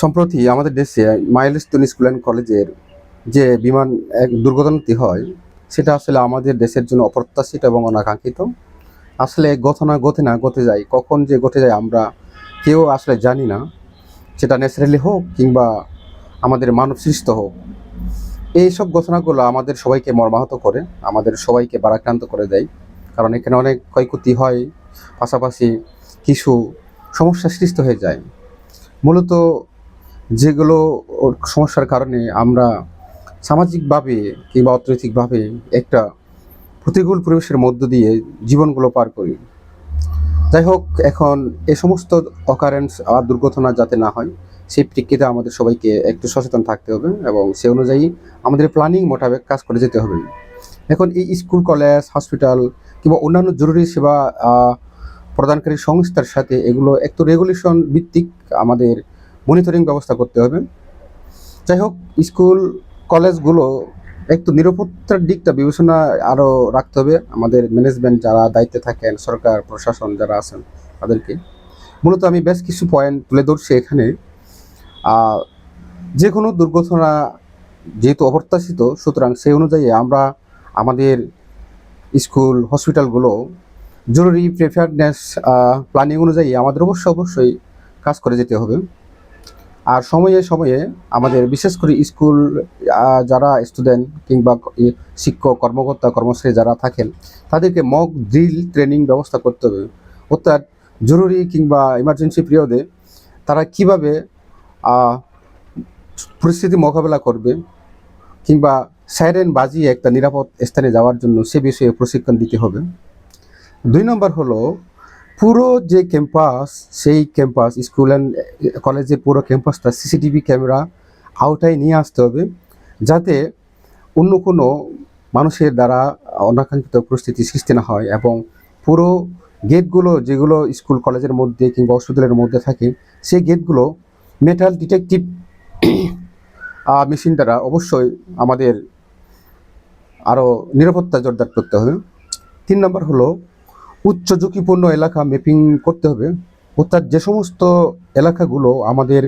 সম্প্রতি আমাদের দেশে মাইলস্টোন স্কুল অ্যান্ড কলেজের যে বিমান, এক দুর্ঘটনাটি হয়, সেটা আসলে আমাদের দেশের জন্য অপ্রত্যাশিত এবং অনাকাঙ্ক্ষিত। আসলে ঘটনা ঘটে না, ঘটে যায়, কখন যে ঘটে যায় আমরা কেউ আসলে জানি না। সেটা ন্যাচারালি হোক কিংবা আমাদের মানব সৃষ্ট হোক। এইসব ঘটনাগুলো আমাদের সবাইকে মর্মাহত করে, আমাদের সবাইকে বারাক্রান্ত করে দেয়। কারণ এখানে অনেক ক্ষয়ক্ষতি হয়, পাশাপাশি কিছু সমস্যা সৃষ্টি হয়ে যায়। মূলত যেগুলো সমস্যার কারণে আমরা সামাজিকভাবে কিংবা অর্থনৈতিকভাবে একটা প্রতিকূল পরিবেশের মধ্য দিয়ে জীবনগুলো পার করি। যাই হোক, এখন এ সমস্ত অকারেন্স আর দুর্ঘটনা যাতে না হয়, সেই প্রেক্ষিতে আমাদের সবাইকে একটু সচেতন থাকতে হবে এবং সে অনুযায়ী আমাদের প্ল্যানিং মোটাবেক কাজ করে যেতে হবে। এখন এই স্কুল, কলেজ হসপিটাল কিংবা অন্যান্য জরুরি সেবা প্রদানকারী সংস্থার সাথে এগুলো একটু রেগুলেশন ভিত্তিক আমাদের মনিটরিং ব্যবস্থা করতে হবে। যাই হোক, স্কুল, কলেজগুলো একটু নিরাপত্তার দিকটা বিবেচনা আরও রাখতে হবে। আমাদের ম্যানেজমেন্ট যারা দায়িত্বে থাকেন, সরকার, প্রশাসন যারা আছেন তাদেরকে। মূলত আমি বেশ কিছু পয়েন্ট তুলে ধরছি এখানে। যে কোনো দুর্ঘটনা যেহেতু অপ্রত্যাশিত, সুতরাং সেই অনুযায়ী আমরা আমাদের স্কুল হসপিটালগুলো জরুরি প্রিপেয়ারনেস প্ল্যানিং অনুযায়ী আমাদের অবশ্যই অবশ্যই কাজ করে যেতে হবে। আর সময়ে সময়ে আমাদের বিশেষ করে স্কুল যারা স্টুডেন্ট কিংবা শিক্ষক, কর্মকর্তা, কর্মচারী যারা থাকেন, তাদেরকে মক ড্রিল ট্রেনিং ব্যবস্থা করতে হবে। অর্থাৎ জরুরি কিংবা ইমার্জেন্সি পিরিয়ডে তারা কীভাবে পরিস্থিতি মোকাবেলা করবে কিংবা সাইরেন বাজিয়ে একটা নিরাপদ স্থানে যাওয়ার জন্য সে বিষয়ে প্রশিক্ষণ দিতে হবে। দুই নম্বর হলো পুরো যে ক্যাম্পাস সেই ক্যাম্পাস স্কুল অ্যান্ড কলেজের পুরো ক্যাম্পাসটা সিসিটিভি ক্যামেরা আওতায় নিয়ে আসতে হবে, যাতে অন্য কোনো মানুষের দ্বারা অনাকাঙ্ক্ষিত পরিস্থিতি সৃষ্টি না হয় এবং পুরো গেটগুলো যেগুলো স্কুল কলেজের মধ্যে কিংবা হসপিটালের মধ্যে থাকে, সেই গেটগুলো মেটাল ডিটেকটিভ মেশিন দ্বারা অবশ্যই আমাদের আরও নিরাপত্তা জোরদার করতে হবে। তিন নম্বর হলো উচ্চ ঝুঁকিপূর্ণ এলাকা ম্যাপিং করতে হবে। অর্থাৎ যে সমস্ত এলাকাগুলো আমাদের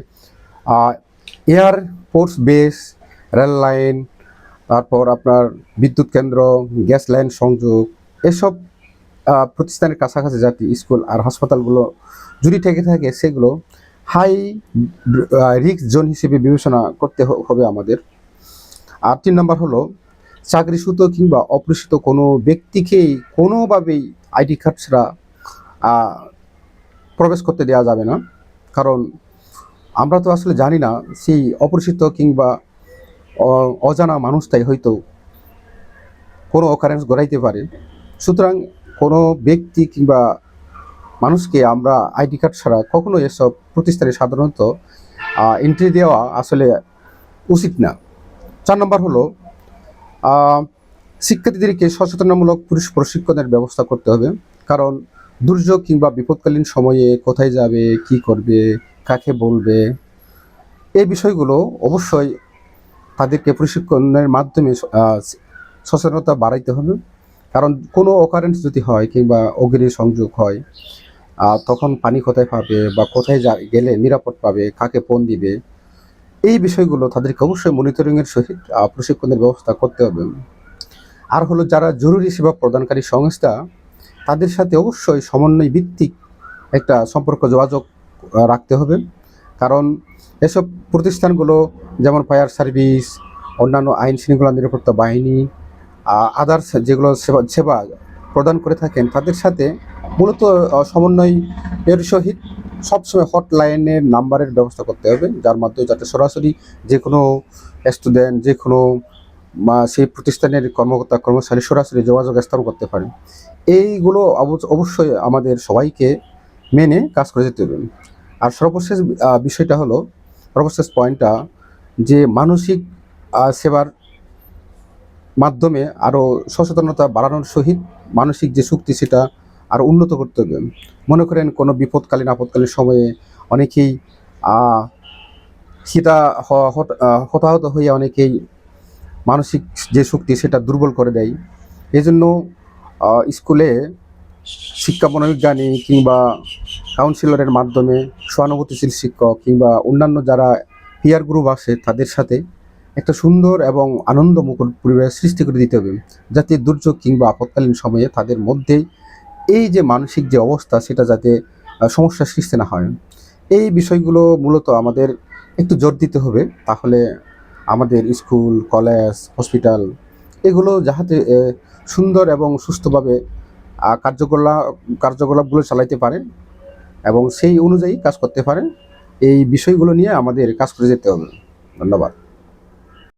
air force base rail line তারপর আপনার বিদ্যুৎ কেন্দ্র গ্যাস লাইন সংযোগ, এসব প্রতিষ্ঠানের কাছাকাছি জাতি স্কুল আর হাসপাতালগুলো যদি থেকে থাকে, সেগুলো হাই রিস্ক জোন হিসেবে বিবেচনা করতে হবে আমাদের। আর তিন নম্বর হলো, চাকরিচ্যুত কিংবা অপরিচিত কোনো ব্যক্তিকেই কোনোভাবেই আইডি কার্ড ছাড়া প্রবেশ করতে দেওয়া যাবে না। কারণ আমরা তো আসলে জানি না সেই অপরিচিত কিংবা অজানা মানুষটাই হয়তো কোনো অকারেন্স গড়াইতে পারে। সুতরাং কোনো ব্যক্তি কিংবা মানুষকে আমরা আইডি কার্ড ছাড়া কখনো এসব প্রতিষ্ঠানে সাধারণত এন্ট্রি দেওয়া আসলে উচিত না। চার নম্বর হলো শিক্ষার্থীদেরকে সচেতনামূলক পুরুষ প্রশিক্ষণের ব্যবস্থা করতে হবে। কারণ দুর্যোগ কিংবা বিপদকালীন সময়ে কোথায় যাবে, কি করবে, কাকে বলবে এই বিষয়গুলো অবশ্যই তাদেরকে প্রশিক্ষণের মাধ্যমে সচেতনতা বাড়াইতে হবে। কারণ কোনো অকারেন্স যদি হয় কিংবা অগ্নি সংযোগ হয় তখন পানি কোথায় পাবে বা কোথায় যা, গেলে নিরাপদ পাবে, কাকে ফোন দিবে, এই বিষয়গুলো তাদেরকে অবশ্যই মনিটরিংয়ের সহিত প্রশিক্ষণের ব্যবস্থা করতে হবে। আর হলো যারা জরুরি সেবা প্রদানকারী সংস্থা, তাদের সাথে অবশ্যই সমন্বয় ভিত্তিক একটা সম্পর্ক যোগাযোগ রাখতে হবে। কারণ এসব প্রতিষ্ঠানগুলো যেমন ফায়ার সার্ভিস, অন্যান্য আইন শৃঙ্খলা নিরাপত্তা বাহিনী আদার্স যেগুলো সেবা সেবা প্রদান করে থাকেন, তাদের সাথে মূলত সমন্বয় এর সহিত সবসময় হটলাইনের নাম্বারের ব্যবস্থা করতে হবে। যার মাধ্যমে যাতে সরাসরি যে কোনো স্টুডেন্ট যে কোনো সেই প্রতিষ্ঠানের কর্মকর্তা, কর্মচারী সরাসরি যোগাযোগ স্থাপন করতে পারে এইগুলো অবশ্য- অবশ্যই আমাদের সবাইকে মেনে কাজ করে যেতে হবে। আর সর্বশেষ বিষয়টা হলো, সর্বশেষ পয়েন্টটা যে মানসিক সেবার মাধ্যমে আরও সচেতনতা বাড়ানোর সহিত মানসিক যে শক্তি সেটা আরও উন্নত করতে হবে। মনে করেন কোনো বিপদকালীন, আপদকালীন সময়ে অনেকেই সেটা হতাহত হয়ে অনেকেই মানসিক যে শক্তি সেটা দুর্বল করে দেয়। এই জন্য স্কুলে শিক্ষা মনোবিজ্ঞানী কিংবা কাউন্সিলরের মাধ্যমে সহানুভূতিশীল শিক্ষক কিংবা অন্যান্য যারা পিয়ার গ্রুপ আছে তাদের সাথে একটা সুন্দর এবং আনন্দমুখর পরিবেশ সৃষ্টি করে দিতে হবে যাতে দুর্যোগ কিংবা আপৎকালীন সময়ে তাদের মধ্যে এই যে মানসিক যে অবস্থা সেটা যাতে আহ, সমস্যার সৃষ্টি না হয়। এই বিষয়গুলো মূলত আমাদের একটু জোর দিতে হবে তাহলে আমাদের স্কুল, কলেজ, হসপিটাল, এগুলো যাহাতে সুন্দর এবং সুস্থভাবে কার্যকলাপ কার্যকলাপগুলো চালাইতে পারেন এবং সেই অনুযায়ী কাজ করতে পারেন, এই বিষয়গুলো নিয়ে আমাদের কাজ করে যেতে হবে। ধন্যবাদ।